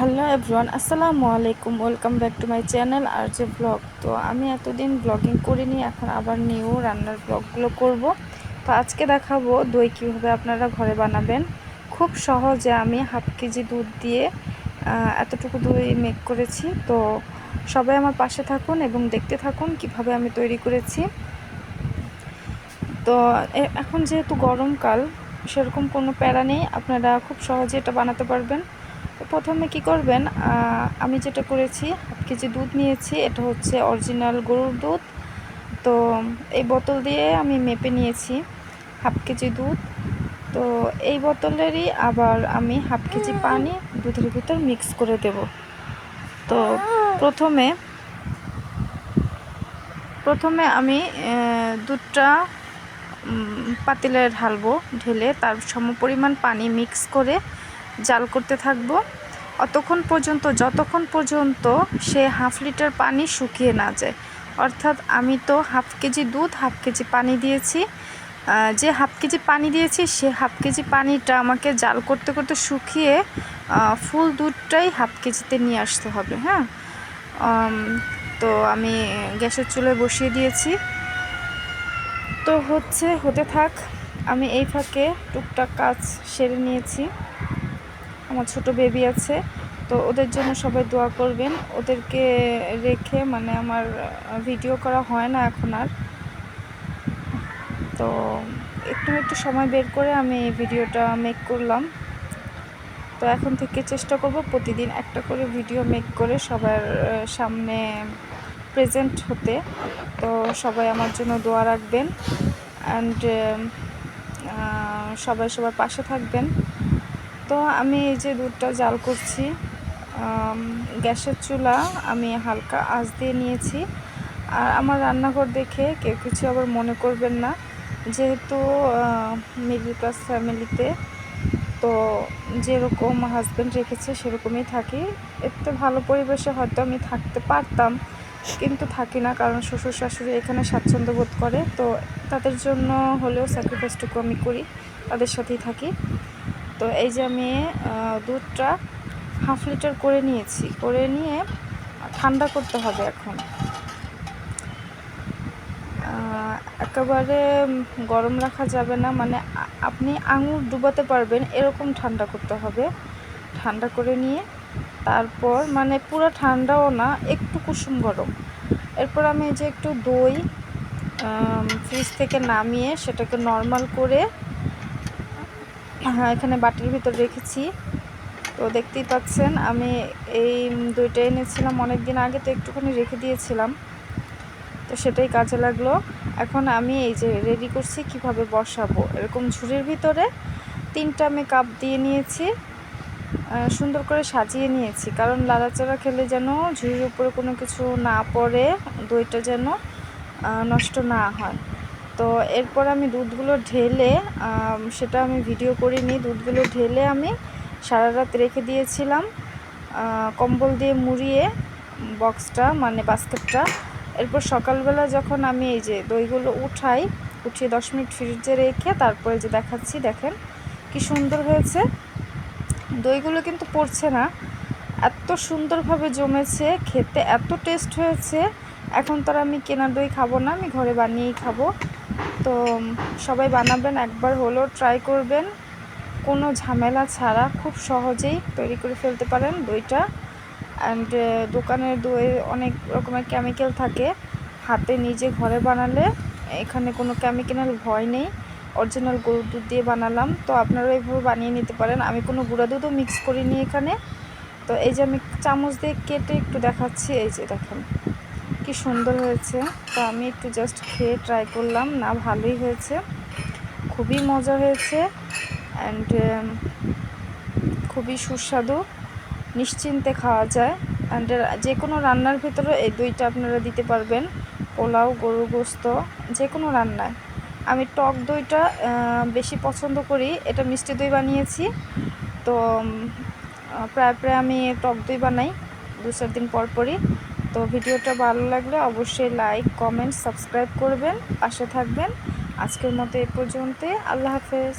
Hello everyone, আসসালামু আলাইকুম। Welcome back to my channel আর যে ব্লগ। তো আমি এতদিন ব্লগিং করিনি, এখন আবার নিউ রান্নার ব্লগগুলো করব। তো আজকে দেখাবো দই কীভাবে আপনারা ঘরে বানাবেন। খুব সহজে আমি হাফ কেজি দুধ দিয়ে এতটুকু দই মেক করেছি। তো সবাই আমার পাশে থাকুন এবং দেখতে থাকুন কীভাবে আমি তৈরি করেছি। তো এখন যেহেতু গরমকাল, সেরকম কোনো প্যারা নেই। আপনারা খুব সহজে এটা বানাতে পারবেন। তো প্রথমে কি করবেন আমি যেটা করেছি, হাফ কেজি দুধ নিয়েছি, এটা হচ্ছে অরিজিনাল গরুর দুধ। তো এই বোতল দিয়ে আমি মেপে নিয়েছি হাফ কেজি দুধ। তো এই বোতলেরই আবার আমি হাফ কেজি পানি দুধের ভিতর মিক্স করে দেব। তো প্রথমে প্রথমে আমি দুধটা পাতিলে ঢালবো ঢেলে তার সমপরিমাণ পানি মিক্স করে জাল করতে থাকব। অতক্ষণ পর্যন্ত, যতক্ষণ পর্যন্ত সে হাফ লিটার পানি শুকিয়ে না যায়। অর্থাৎ আমি তো হাফ কেজি দুধ, হাফ কেজি পানি দিয়েছি। যে হাফ কেজি পানি দিয়েছি, সে হাফ কেজি পানিটা আমাকে জাল করতে করতে শুকিয়ে ফুল দুধটাই হাফ কেজিতে নিয়ে আসতে হবে হ্যাঁ? তো আমি গ্যাসের চুলে বসিয়ে দিয়েছি। তো হচ্ছে, হতে থাক, আমি এই ফাঁকে টুকটাক কাজ সেরে নিয়েছি। আমার ছোট বেবি আছে, তো ওদের জন্য সবাই দোয়া করবেন। ওদেরকে রেখে মানে আমার ভিডিও করা হয় না এখন আর। তো একটু একটু সময় বের করে আমি ভিডিওটা মেক করলাম। তো এখন থেকে চেষ্টা করব প্রতিদিন একটা করে ভিডিও মেক করে সবার সামনে প্রেজেন্ট হতে। তো সবাই আমার জন্য দোয়া রাখবেন। অ্যান্ড সবাই সবার পাশে থাকবেন। তো আমি এই যে দুধটা জাল করছি গ্যাসের চুলা আমি হালকা আঁচ দিয়ে নিয়েছি। আর আমার রান্নাঘর দেখে কেউ কিছু আবার মনে করবেন না, যেহেতু মিডল ক্লাস ফ্যামিলিতে তো যেরকম হাজব্যান্ড রেখেছে সেরকমই থাকি। একটু ভালো পরিবেশে হয়তো আমি থাকতে পারতাম, কিন্তু থাকি না কারণ শ্বশুর শাশুড়ি এখানে স্বাচ্ছন্দ্য বোধ করে। তো তাদের জন্য হলেও স্যাক্রিফাইসটুকু আমি করি, তাদের সাথেই থাকি। তো এই যে আমি দুধটা হাফ লিটার করে নিয়েছি। করে নিয়ে ঠান্ডা করতে হবে এখন। একেবারে গরম রাখা যাবে না মানে আপনি আঙুর ডুবাতে পারবেন, এরকম ঠান্ডা করতে হবে। ঠান্ডা করে নিয়ে তারপর মানে পুরো ঠান্ডাও না, একটু কুসুম গরম। এরপর আমি যে একটু দই ফ্রিজ থেকে নামিয়ে সেটাকে নর্মাল করে হ্যাঁ এখানে বাটির ভিতর রেখেছি। তো দেখতেই পাচ্ছেন, আমি এই দইটা এনেছিলাম অনেক দিন আগে, তো একটুখানি রেখে দিয়েছিলাম। তো সেটাই কাজে লাগল। এখন আমি এই যে রেডি করছি কীভাবে বসাবো। এরকম ঝুড়ির ভিতরে তিনটা আমি কাপ দিয়ে নিয়েছি সুন্দর করে সাজিয়ে নিয়েছি। কারণ লাড়াচাড়া খেলে যেন ঝুড়ির উপরে কোনো কিছু না পড়ে, দইটা যেন নষ্ট না হয়। তো এরপর আমি দুধগুলো ঢেলে সেটা আমি ভিডিও করিনি, দুধগুলো ঢেলে আমি সারা রাত রেখে দিয়েছিলাম কম্বল দিয়ে মুড়িয়ে বক্সটা মানে বাস্কেটটা। এরপর সকালবেলা যখন আমি এই যে দইগুলো উঠাই, উঠিয়ে দশ মিনিট ফ্রিজে রেখে তারপরে যে দেখাচ্ছি, দেখেন কি সুন্দর হয়েছে। দইগুলো কিন্তু পড়ছে না, এত সুন্দরভাবে জমেছে, খেতে এত টেস্ট হয়েছে। এখন তো আমি কেনা দই খাব না, আমি ঘরে বানিয়েই খাব। তো সবাই বানাবেন, একবার হলেও ট্রাই করবেন। কোনো ঝামেলা ছাড়া খুব সহজেই তৈরি করে ফেলতে পারেন দইটা। অ্যান্ড দোকানের দই অনেক রকমের কেমিক্যাল থাকে। হাতে নিজে ঘরে বানালে এখানে কোনো কেমিক্যাল ভয় নেই। অরিজিনাল গরুর দুধ দিয়ে বানালাম। তো আপনারা এইভাবে বানিয়ে নিতে পারেন। আমি কোনো গুঁড়া দুধও মিক্স করিনি এখানে। তো এই যে আমি চামচ দিয়ে কেটে একটু দেখাচ্ছি, এই যে দেখেন। কি সুন্দর হয়েছে? তো আমি একটু জাস্ট খেয়ে ট্রাই করলাম। না, ভালোই হয়েছে। খুবই মজা হয়েছে অ্যান্ড খুবই সুস্বাদু। নিশ্চিন্তে খাওয়া যায়। অ্যান্ড যে কোনো রান্নার ভিতরে এই দইটা আপনারা দিতে পারবেন। পোলাও গরু গোস্ত যে কোনো রান্নায়। আমি টক দইটা বেশি পছন্দ করি। এটা মিষ্টি দই বানিয়েছি। তো প্রায় প্রায় আমি টক দই বানাই। দু চার দিন পর পরই। তো ভিডিওটা ভালো লাগলে অবশ্যই লাইক কমেন্ট সাবস্ক্রাইব করবেন, পাশে থাকবেন। আজকের মতো এ পর্যন্তই। আল্লাহ হাফেজ।